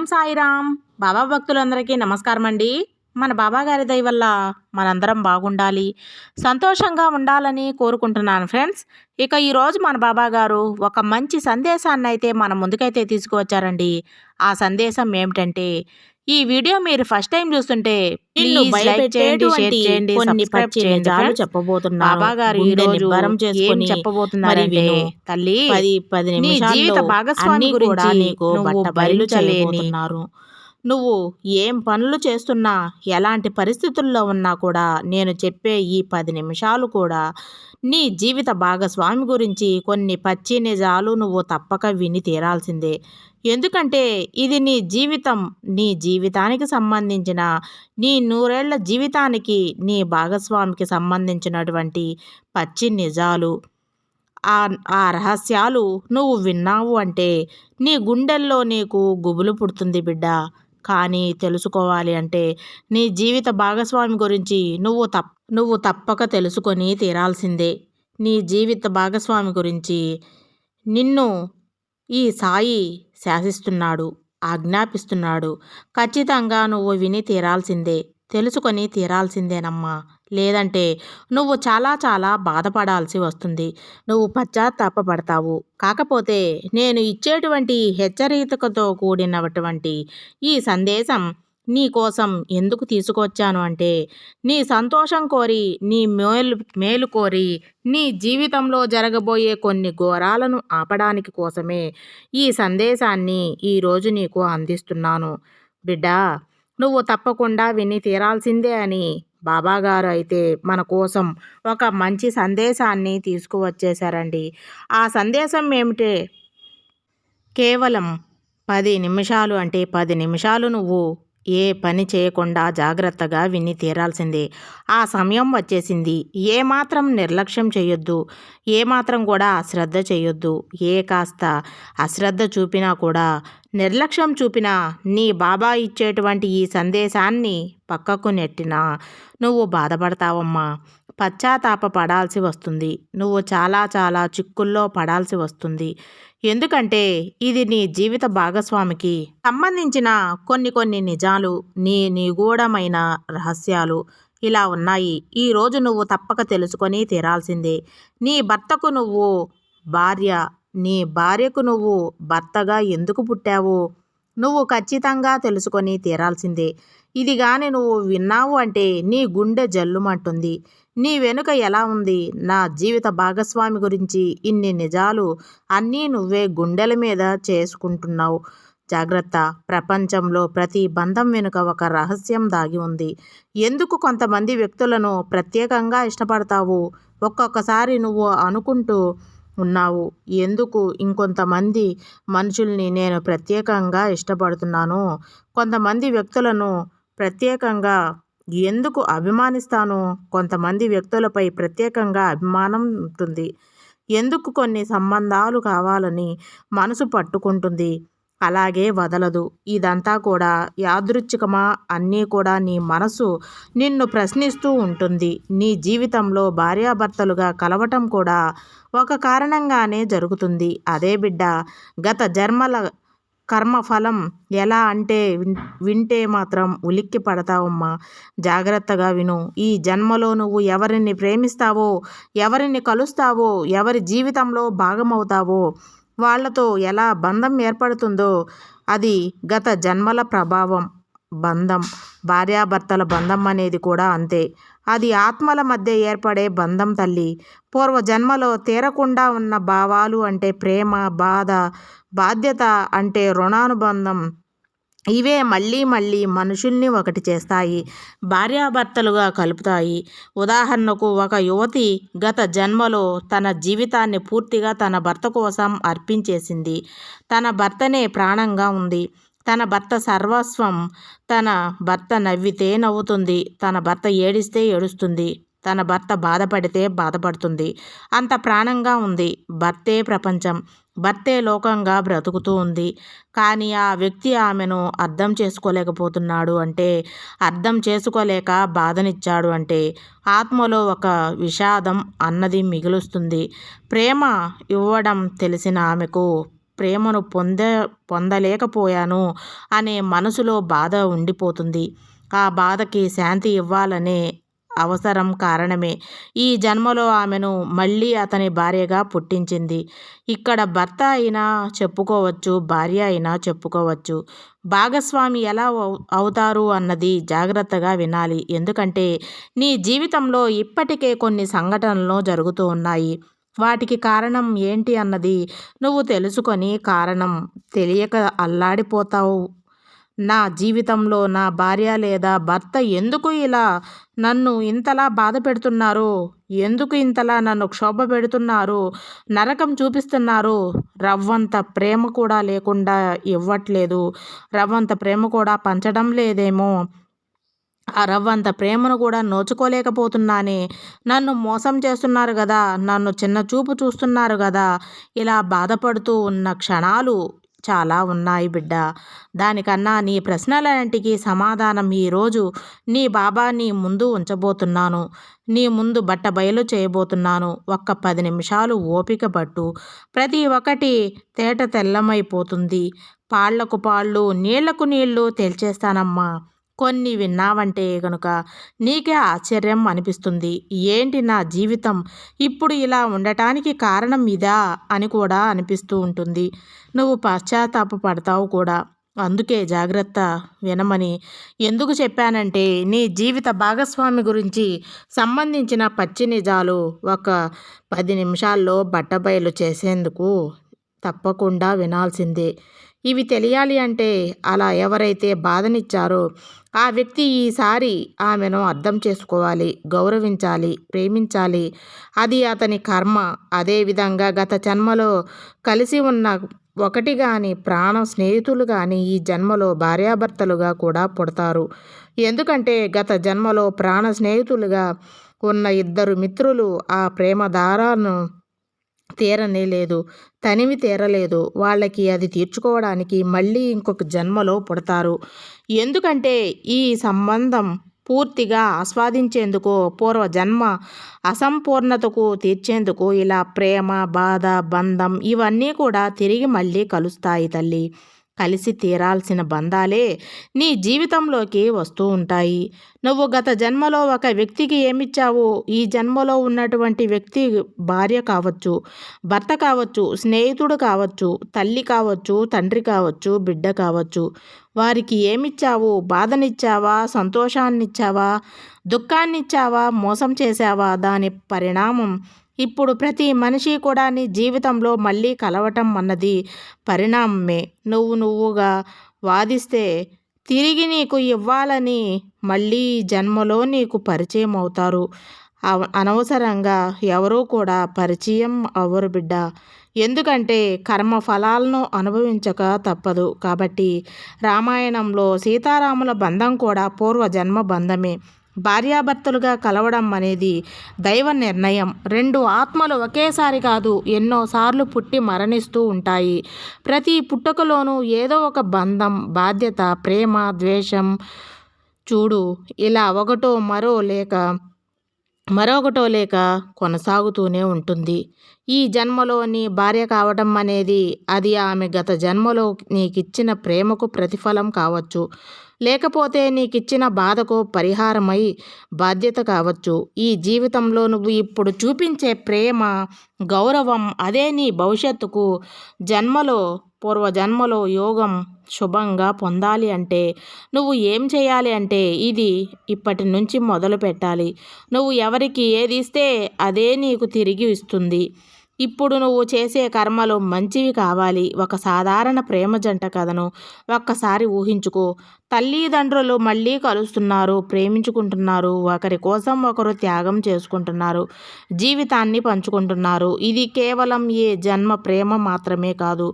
ఓం సాయిరామ్. బాబా భక్తులందరికీ నమస్కారం అండి మన బాబా గారి దయ వల్ల మనందరం బాగుండాలి. సంతోషంగా ఉండాలని కోరుకుంటున్నాను ఫ్రెండ్స్. ఇక ఈరోజు మన బాబా గారు ఒక మంచి సందేశాన్ని అయితే మన ముందుకైతే తీసుకువచ్చారండి. ఆ సందేశం ఏమిటంటే ఈ వీడియో మీరు ఫస్ట్ టైం చూస్తుంటే చెప్పబోతున్నారంటే విను. తల్లి పది భాగస్వామి గురించి నీకు నువ్వు బట్ట బయలు భరించలేని చేయబోతున్నారు. నువ్వు ఏం పనులు చేస్తున్నా ఎలాంటి పరిస్థితుల్లో ఉన్నా కూడా నేను చెప్పే ఈ పది నిమిషాలు కూడా నీ జీవిత భాగస్వామి గురించి కొన్ని పచ్చి నిజాలు నువ్వు తప్పక విని తీరాల్సిందే. ఎందుకంటే ఇది నీ జీవితం నీ జీవితానికి సంబంధించిన నీ నూరేళ్ళ జీవితానికి నీ భాగస్వామికి సంబంధించినటువంటి పచ్చి నిజాలు. ఆ ఆ రహస్యాలు నువ్వు విన్నావు అంటే నీ గుండెల్లో నీకు గుబులు పుడుతుంది బిడ్డ. కానీ తెలుసుకోవాలి అంటే నీ జీవిత భాగస్వామి గురించి నువ్వు తప్ నువ్వు తప్పక తెలుసుకొని తీరాల్సిందే. నీ జీవిత భాగస్వామి గురించి నిన్ను ఈ సాయి శాసిస్తున్నాడు ఆజ్ఞాపిస్తున్నాడు. ఖచ్చితంగా నువ్వు విని తీరాల్సిందే. తెలుసుకొని తీరాల్సిందేనమ్మా. లేదంటే నువ్వు చాలా చాలా బాధపడాల్సి వస్తుంది. నువ్వు పశ్చాత్తాపడతావు కాకపోతే నేను ఇచ్చేటువంటి హెచ్చరికతో కూడినటువంటి ఈ సందేశం నీ కోసం ఎందుకు తీసుకొచ్చాను అంటే నీ సంతోషం కోరి నీ మేలు మేలు కోరి నీ జీవితంలో జరగబోయే కొన్ని ఘోరాలను ఆపడానికి కోసమే ఈ సందేశాన్ని ఈరోజు నీకు అందిస్తున్నాను. బిడ్డా నువ్వు తప్పకుండా విని తీరాల్సిందే అని బాబాగారు అయితే మన కోసం ఒక మంచి సందేశాన్ని తీసుకువచ్చేశారండి. ఆ సందేశం ఏమిటే? కేవలం పది నిమిషాలు అంటే పది నిమిషాలు నువ్వు ఏ పని చేయకుండా జాగ్రత్తగా విని తీరాల్సిందే. ఆ సమయం వచ్చేసింది. ఏమాత్రం నిర్లక్ష్యం చేయొద్దు. ఏమాత్రం కూడా అశ్రద్ధ చేయొద్దు. ఏ కాస్త అశ్రద్ధ చూపినా కూడా నిర్లక్ష్యం చూపినా నీ బాబా ఇచ్చేటువంటి ఈ సందేశాన్ని పక్కకు నెట్టినా నువ్వు బాధపడతావమ్మా. పశ్చాత్తాప పడాల్సి వస్తుంది. నువ్వు చాలా చాలా చిక్కుల్లో పడాల్సి వస్తుంది. ఎందుకంటే ఇది నీ జీవిత భాగస్వామికి సంబంధించిన కొన్ని కొన్ని నిజాలు నీ నిగూఢమైన రహస్యాలు ఇలా ఉన్నాయి. ఈరోజు నువ్వు తప్పక తెలుసుకొని తీరాల్సిందే. నీ భర్తకు నువ్వు భార్య నీ భార్యకు నువ్వు భర్తగా ఎందుకు పుట్టావు? నువ్వు ఖచ్చితంగా తెలుసుకొని తీరాల్సిందే. ఇది కానీ నువ్వు విన్నావు అంటే నీ గుండె జల్లుమంటుంది. నీ వెనుక ఎలా ఉంది? నా జీవిత భాగస్వామి గురించి ఇన్ని నిజాలు అన్నీ నువ్వే గుండెల మీద చేసుకుంటున్నావు. జాగ్రత్త. ప్రపంచంలో ప్రతి బంధం వెనుక ఒక రహస్యం దాగి ఉంది. ఎందుకు కొంతమంది వ్యక్తులను ప్రత్యేకంగా ఇష్టపడతావు? ఒక్కొక్కసారి నువ్వు అనుకుంటూ ఉన్నావు. ఎందుకు ఇంకొంతమంది మనుషుల్ని నేను ప్రత్యేకంగా ఇష్టపడుతున్నాను? కొంతమంది వ్యక్తులను ప్రత్యేకంగా ఎందుకు అభిమానిస్తాను? కొంతమంది వ్యక్తులపై ప్రత్యేకంగా అభిమానం ఉంటుంది. ఎందుకు కొన్ని సంబంధాలు కావాలని మనసు పట్టుకుంటుంది. అలాగే వదలదు. ఇదంతా కూడా యాదృచ్ఛికమా? అన్నీ కూడా నీ మనసు నిన్ను ప్రశ్నిస్తూ ఉంటుంది. నీ జీవితంలో భార్యాభర్తలుగా కలవటం కూడా ఒక కారణంగానే జరుగుతుంది. అదే బిడ్డ గత జన్మల కర్మఫలం ఎలా అంటే వింటే మాత్రం ఉలిక్కి పడతావమ్మా. జాగ్రత్తగా విను. ఈ జన్మలో నువ్వు ఎవరిని ప్రేమిస్తావో ఎవరిని కలుస్తావో ఎవరి జీవితంలో భాగమవుతావో వాళ్ళతో ఎలా బంధం ఏర్పడుతుందో అది గత జన్మల ప్రభావం బంధం భార్యాభర్తల బంధం అనేది కూడా అంతే. అది ఆత్మల మధ్య ఏర్పడే బంధం తల్లి. పూర్వ జన్మలో తీరకుండా ఉన్న భావాలు అంటే ప్రేమ బాధ బాధ్యత అంటే రుణానుబంధం. ఇవే మళ్ళీ మళ్ళీ మనుషుల్ని ఒకటి చేస్తాయి భార్యాభర్తలుగా కలుపుతాయి. ఉదాహరణకు ఒక యువతి గత జన్మలో తన జీవితాన్ని పూర్తిగా తన భర్త కోసం అర్పించేసింది. తన భర్తనే ప్రాణంగా ఉంది. తన భర్త సర్వస్వం తన భర్త నవ్వితే నవ్వుతుంది తన భర్త ఏడిస్తే ఏడుస్తుంది తన భర్త బాధపడితే బాధపడుతుంది. అంత ప్రాణంగా ఉంది. భర్తే ప్రపంచం. భర్తే లోకంగా బ్రతుకుతూ ఉంది. కానీ ఆ వ్యక్తి ఆమెను అర్థం చేసుకోలేకపోతున్నాడు అంటే అర్థం చేసుకోలేక బాధనిచ్చాడు అంటే ఆత్మలో ఒక విషాదం అన్నది మిగులుస్తుంది. ప్రేమ ఇవ్వడం తెలిసిన ఆమెకు ప్రేమను పొందే పొందలేకపోయాను అనే మనసులో బాధ ఉండిపోతుంది. ఆ బాధకి శాంతి ఇవ్వాలనే అవసరం కారణమే. ఈ జన్మలో ఆమెను మళ్ళీ అతని భార్యగా పుట్టించింది. ఇక్కడ భర్త అయినా చెప్పుకోవచ్చు భార్య అయినా చెప్పుకోవచ్చు. భాగస్వామి ఎలా అవు- అవుతారు అన్నది జాగ్రత్తగా వినాలి. ఎందుకంటే నీ జీవితంలో ఇప్పటికే కొన్ని సంఘటనలు జరుగుతూ ఉన్నాయి. వాటికి కారణం ఏంటి అన్నది నువ్వు తెలుసుకొని కారణం తెలియక అల్లాడిపోతావు. నా జీవితంలో నా భార్య లేదా భర్త ఎందుకు ఇలా నన్ను ఇంతలా బాధ పెడుతున్నారు? ఎందుకు ఇంతలా నన్ను క్షోభ పెడుతున్నారు? నరకం చూపిస్తున్నారు. రవ్వంత ప్రేమ కూడా లేకుండా ఇవ్వట్లేదు. రవ్వంత ప్రేమ కూడా పంచడం లేదేమో? ఆ రవ్వంత ప్రేమను కూడా నోచుకోలేకపోతున్నానే. నన్ను మోసం చేస్తున్నారు కదా నన్ను చిన్న చూపు చూస్తున్నారు కదా ఇలా బాధపడుతూ ఉన్న క్షణాలు చాలా ఉన్నాయి బిడ్డ. దానికన్నా నీ ప్రశ్నలన్నింటికి సమాధానం ఈరోజు నీ బాబా నీ ముందు ఉంచబోతున్నాను. నీ ముందు బట్ట బయలు చేయబోతున్నాను. ఒక్క పది నిమిషాలు ఓపిక పట్టు. ప్రతి ఒక్కటి తేట తెల్లమైపోతుంది. పాళ్ళకు పాళ్ళు నీళ్ళకు నీళ్ళు తేల్చేస్తానమ్మా. కొన్ని విన్నావంటే గనుక నీకే ఆశ్చర్యం అనిపిస్తుంది. ఏంటి నా జీవితం? ఇప్పుడు ఇలా ఉండటానికి కారణం ఇదా? అని కూడా అనిపిస్తూ ఉంటుంది. నువ్వు పశ్చాత్తాప పడతావు కూడా. అందుకే జాగ్రత్త వినమని ఎందుకు చెప్పానంటే నీ జీవిత భాగస్వామి గురించి సంబంధించిన పచ్చి నిజాలు ఒక పది నిమిషాల్లో బట్టబయలు చేసేందుకు తప్పకుండా వినాల్సిందే. ఇవి తెలియాలి అంటే అలా ఎవరైతే బాధనిచ్చారో ఆ వ్యక్తి ఈసారి ఆమెను అర్థం చేసుకోవాలి గౌరవించాలి ప్రేమించాలి. అది అతని కర్మ. అదేవిధంగా గత జన్మలో కలిసి ఉన్న ఒకటి కానీ ప్రాణ స్నేహితులు కానీ ఈ జన్మలో భార్యాభర్తలుగా కూడా పుడతారు. ఎందుకంటే గత జన్మలో ప్రాణ స్నేహితులుగా ఉన్న ఇద్దరు మిత్రులు ఆ ప్రేమ దారాలను తీరనే లేదు. తనివి తీరలేదు. వాళ్ళకి అది తీర్చుకోవడానికి మళ్ళీ ఇంకొక జన్మలో పుడతారు. ఎందుకంటే ఈ సంబంధం పూర్తిగా ఆస్వాదించేందుకు పూర్వ జన్మ అసంపూర్ణతకు తీర్చేందుకు ఇలా ప్రేమ బాధ బంధం ఇవన్నీ కూడా తిరిగి మళ్ళీ కలుస్తాయి తల్లి. కలిసి తీరాల్సిన బంధాలే నీ జీవితంలోకి వస్తూ ఉంటాయి. నువ్వు గత జన్మలో ఒక వ్యక్తికి ఏమిచ్చావో? ఈ జన్మలో ఉన్నటువంటి వ్యక్తి భార్య కావచ్చు భర్త కావచ్చు స్నేహితుడు కావచ్చు తల్లి కావచ్చు తండ్రి కావచ్చు బిడ్డ కావచ్చు. వారికి ఏమిచ్చావు? బాధనిచ్చావా? సంతోషాన్నిచ్చావా? దుఃఖాన్నిచ్చావా? మోసం చేశావా? దాని పరిణామం ఇప్పుడు ప్రతి మనిషి కూడా నీ జీవితంలో మళ్ళీ కలవటం అన్నది పరిణామమే. నువ్వు నువ్వుగా వాదిస్తే తిరిగి నీకు ఇవ్వాలని మళ్ళీ జన్మలో నీకు పరిచయం అవుతారు. అవ- అనవసరంగా ఎవరూ కూడా పరిచయం అవ్వరు బిడ్డ. ఎందుకంటే కర్మ ఫలాలను అనుభవించక తప్పదు. కాబట్టి రామాయణంలో సీతారాముల బంధం కూడా పూర్వజన్మ బంధమే. భార్యాభర్తలుగా కలవడం అనేది దైవ నిర్ణయం. రెండు ఆత్మలు ఒకేసారి కాదు ఎన్నోసార్లు పుట్టి మరణిస్తూ ఉంటాయి. ప్రతి పుట్టుకలోనూ ఏదో ఒక బంధం బాధ్యత ప్రేమ ద్వేషం. చూడు ఇలా ఒకటో మరో లేక మరొకటో లేక కొనసాగుతూనే ఉంటుంది. ఈ జన్మలో నీ భార్య కావటం అనేది అది ఆమె గత జన్మలో నీకిచ్చిన ప్రేమకు ప్రతిఫలం కావచ్చు. లేకపోతే నీకిచ్చిన బాధకు పరిహారమై బాధ్యత కావచ్చు. ఈ జీవితంలో నువ్వు ఇప్పుడు చూపించే ప్రేమ గౌరవం అదే నీ భవిష్యత్తుకు జన్మలో పూర్వజన్మలో యోగం శుభంగా పొందాలి అంటే నువ్వు ఏం చేయాలి అంటే ఇది ఇప్పటి నుంచి మొదలు పెట్టాలి నువ్వు ఎవరికి ఏది ఇస్తే అదే నీకు తిరిగి ఇస్తుంది. ఇప్పుడు నువ్వు చేసే కర్మలు మంచివి కావాలి. ఒక సాధారణ ప్రేమ జంట కథను ఒక్కసారి ఊహించుకో. తల్లిదండ్రులు మళ్ళీ కలుస్తున్నారు ప్రేమించుకుంటున్నారు ఒకరి కోసం ఒకరు త్యాగం చేసుకుంటున్నారు జీవితాన్ని పంచుకుంటున్నారు. ఇది కేవలం ఏ జన్మ ప్రేమ మాత్రమే కాదు.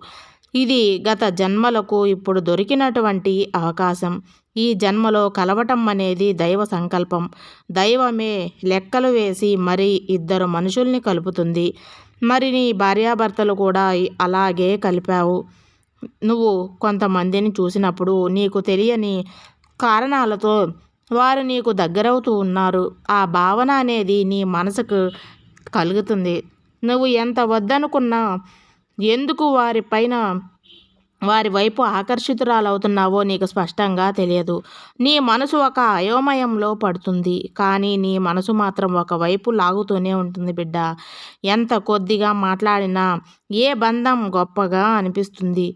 ఇది గత జన్మలకు ఇప్పుడు దొరికినటువంటి అవకాశం. ఈ జన్మలో కలవటం అనేది దైవ సంకల్పం. దైవమే లెక్కలు వేసి మరి ఇద్దరు మనుషుల్ని కలుపుతుంది. మరి నీ భార్యాభర్తలు కూడా అలాగే కలిపావు. నువ్వు కొంతమందిని చూసినప్పుడు నీకు తెలియని కారణాలతో వారు నీకు దగ్గరవుతూ ఉన్నారు. ఆ భావన అనేది నీ మనసుకు కలుగుతుంది. నువ్వు ఎంత వద్దనుకున్నా ఎందుకు వారి పైన వారి వైపు ఆకర్షితురాలవుతున్నావో నీకు స్పష్టంగా తెలియదు. నీ మనసు ఒక అయోమయంలో పడుతుంది. కానీ నీ మనసు మాత్రం ఒకవైపు లాగుతూనే ఉంటుంది బిడ్డ. ఎంత కొద్దిగా మాట్లాడినా ఏ బంధం గొప్పగా అనిపిస్తుంది.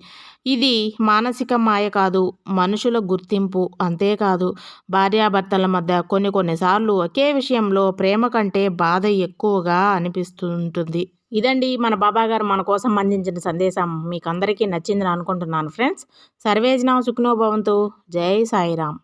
ఇది మానసిక మాయ కాదు మనుషుల గుర్తింపు అంతేకాదు. భార్యాభర్తల మధ్య కొన్ని కొన్నిసార్లు ఒకే విషయంలో ప్రేమ కంటే బాధ ఎక్కువగా అనిపిస్తుంటుంది. ఇదండి మన బాబా గారు మన కోసం అందించిన సందేశం. మీకు అందరికీ నచ్చిందని అనుకుంటున్నాను ఫ్రెండ్స్. సర్వేజ్ నా సుఖ్నో భవంతు జై సాయిరామ్.